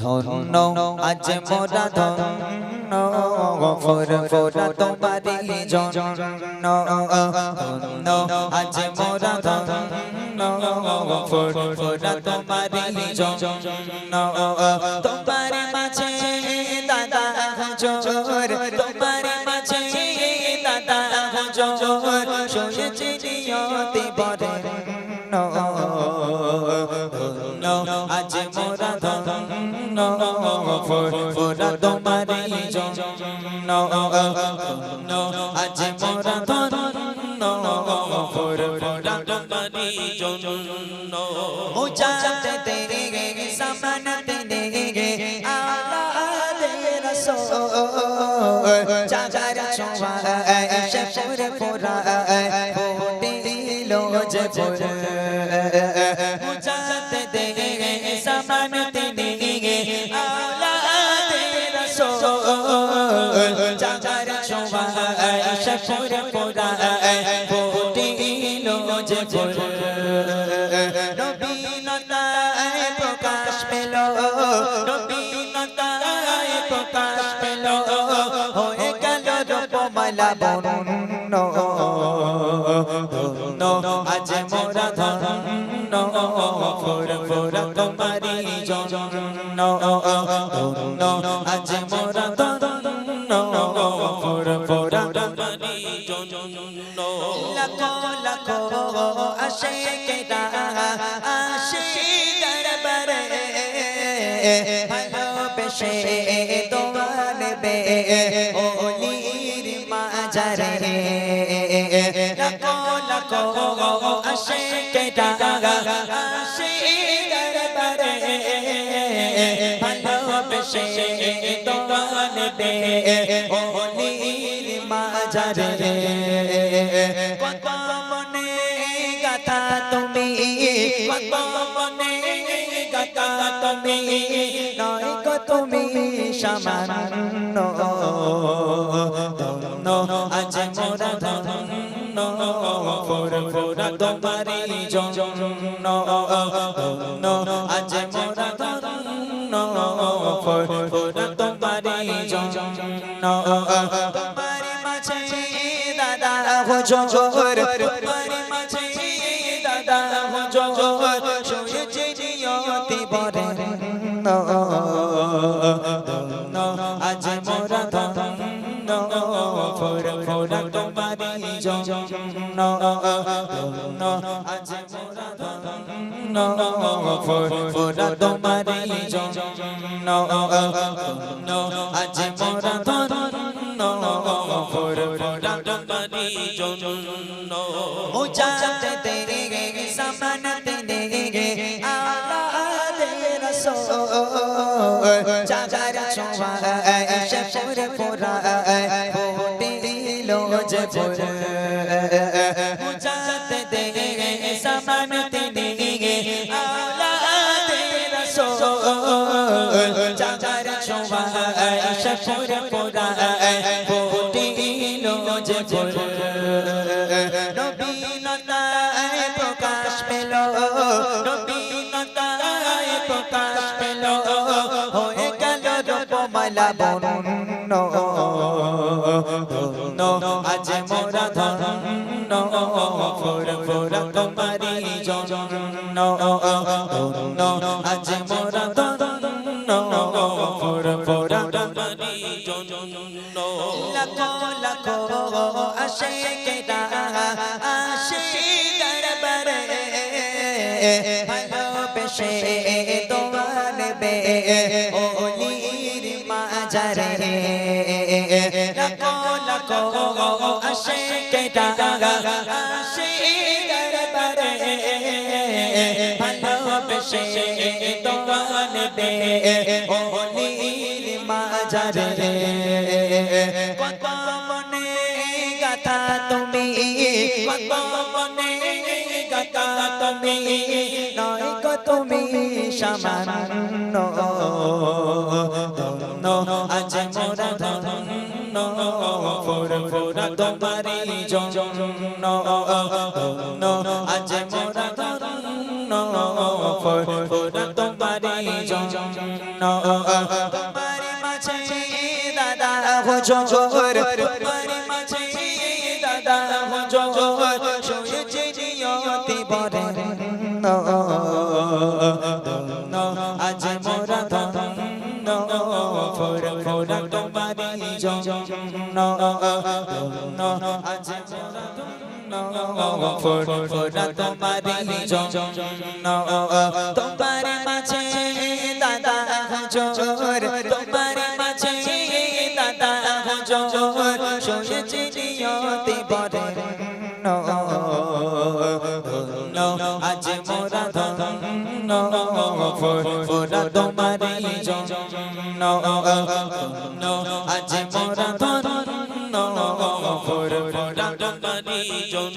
ধন্য, আজ মোরা ধন্য, ফোর ফোরা তোমারি জন্য, ধন্য, আজ মোরা ধন্য, ফোর ফোরা তোমারি জন্য, তোমার ফোরা তোমারি জন্য আজ মোরা ধন্য ফোরা ফোরা তোমারি জন্য মুজাতে তেরে সামানতে নেগে আলাদে রসোল চাচার ছোঁয়া রসোল চাচার ছোঁয়া শফুর ফোরা ফুটিলো যে ফুল নবীনতায় প্রকাশ পেল নবীনতায় প্রকাশ পেল হয়ে গেল রূপমালা বরণ্য ধন্য আজ মোরা ধন্য ফোর ফোর তোমারি জন্য ধন্য আজ মোরা ফোর তোমারি জন্য লাখো লাখো, আসে কেটা আসে দরবারে। ভালোবেসে তোমার বে ওলির মাজারে লাখো লাখো, আসে কেটা আসে দরবারে। ভালোবেসে তোমার বে ওলির মাজারে কত মনে গাথা তুমি? কত মনে গাথা তুমি? নয় গো তুমি সামান্য। ধন্য আজ মোরা ধন্য। ফোর ফোরা তোমারি জন্য। ধন্য আজ মোরা ধন্য। ফোর ফোরা তোমারি জন্য। হুজুর তোমারি মাঝে দাদা হুজুর শুয়েছে নিয়তি ধন্য আজ মোরা ধন্য ফোর ফোরা তোমারি জন্য আজ মোরা ধন্য ফোর ফোরা তোমারি জন্য আজ মোরা জন্য। মুজাতে তেরে সামানতে নেগে আলাদে রসোল চাচার ছোঁয়া শফুর ফোরা ফুটিলো যে ফুল মুজাতে তেরে সামানতে নেগে আলাদে রসোল চাচার ছোঁয়া শফুর ফোরা রূপমালা বরণ্য ধন্য, আজ মোরা ধন্য। ফোর ফোর তোমারি জন্য। ধন্য, আজ মোরা ধন্য। ফোর ফোর তোমারি জন্য। লাখো লাখো আসে কেটা আসে দরবারে। ভালোবেসে তোমার বে। তুমি তুমি নয় তুমি ফোরা তোমারি জন্য। আজ মোরা ধন্য। ফোরা তোমারি জন্য। তোমার মাঝে দাদা হুজুর তোমার মাঝে দাদা হুজুর শুয়েছে নিয়তি বরেন ফোরা তোমারি জন্য আজ ফোর ফোরা তোমারি জন্য তোমার মাঝে দাদা হুজুর তোমার মাঝে দাদা হুজুর শুনেছি নিয়তি ধন্য আজ ধন্য phơ phơ ra đông ba đi trong no no no anh chỉ mong ra thoát no no no no. ra phơ ra đông ba đi trong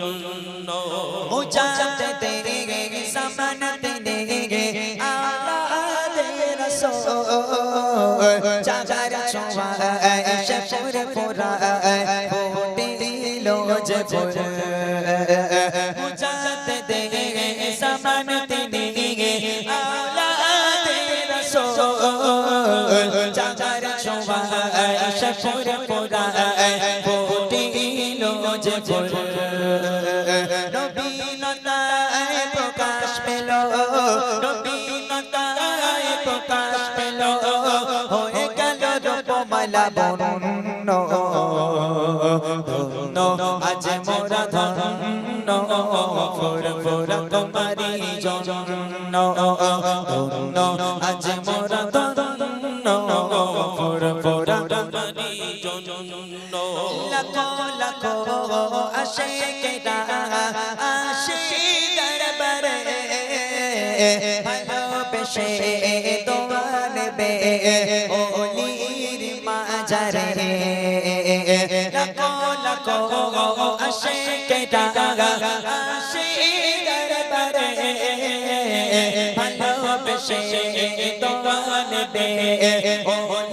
no ờ, ờ, ờ, à, ô cha te te ge ge ge sa ma na te te ge ge a la te na so cha cha ra cho va ai ai chef phơ ra phơ ra ai phơ đi lo je phơ যে নবীনতায় প্রকাশ পেল, নবীনতায় প্রকাশ পেল, হয়ে গেল রূপমালা বরণ্য ধন্য, আজ মোরা ধন্য, four four তোমারি জন্য। ধন্য, আজ মোরা ধন্য, ফোর ফোর তোমারি জন্য। লাখো লাখো আসে কেডা আসে দরবারে ভালোবেসে দোয়ান বে ওলির মাজারে। লাখো লাখো আসে কেডা আসে দরবারে ভালোবেসে দোয়ান বে ওলির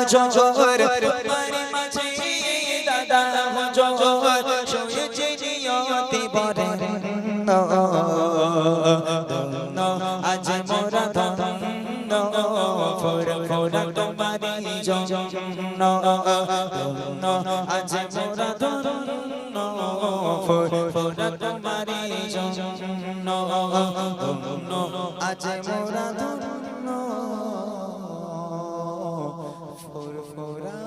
হুজুর তোমারি মাঝে দাদা হুজুর শুয়েছে নিয়তি বরেন আজ মোরা ধন্য। ফোর, ফোরা তোমারি জন্য। আজ মোরা ধন্য। ফোর, ফোরা তোমারি জন্য। আজ মোরা ধন্য। ফোর ফোরা